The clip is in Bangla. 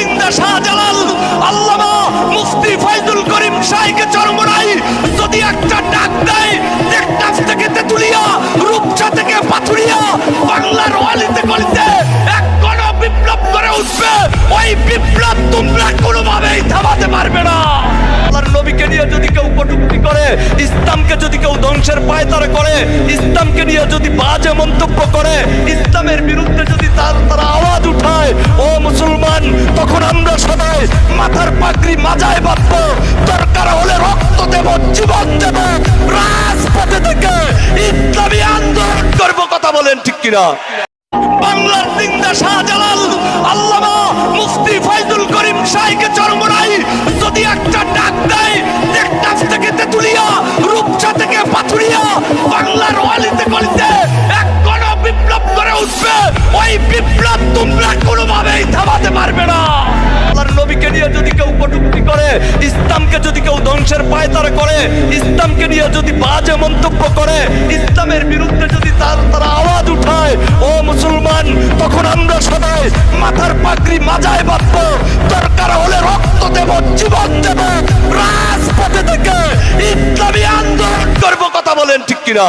জিন্দা শাহজালাল, আল্লামা মুফতি ফয়জুল করিম শাহকে চরমরাই যদি একটা ডাক দেয় টেকটাফ থেকে তেতুলিয়া, রূপসা থেকে পাথুরিয়া, বাংলার ওয়ালিতে গলিতে এক গণ বিপ্লব করে উঠবে। ওই বিপ্লব তোমরা কোনোভাবেই থামাতে পারবে না। নবীকে নিয়ে যদি কেউ কটূক্তি করে, ইসলামকে যদি কেউ ধ্বংসের পায়তারা করে, ইসলামকে নিয়ে যদি বাজে মন্তব্য করে, ইসলামের মাথার পাগড়ি মাজায় বাঁধবো। দরকার হলে রক্ত দেব, জীবন দেব। রাজপথে থেকে ইসলামী আন্দোলন করব, কথা বলেন ঠিক কিনা? বাংলার জিন্দা শাহজালাল, আল্লামা মুফতি ফয়জুল করিম শাহকে চরমরাই যদি একটা ডাক দেয় টেকটাফ থেকে তেতুলিয়া, রূপসা থেকে পাথুরিয়া, বাংলার ওয়ালিতে গলিতে এক গণ বিপ্লব করে উঠবে। ওই বিপ্লব তোমরা কোনোভাবেই থামাতে কটূক্তি করে, ইসলামকে যদি কেউ ধ্বংসের পায়তারা করে, ইসলামকে নিয়ে যদি বাজে মন্তব্য করে, ইসলামের বিরুদ্ধে যদি তার তারা আওয়াজ উঠায়, ও মুসলমান, তখন আমরা সবাই মাথার পাগড়ি মাজায় বাঁধবো, দরকার হলে রক্ত দেব, জীবন দেব, রাজপথে থেকে ইসলামী আন্দোলন করব, কথা বলেন ঠিক কিনা?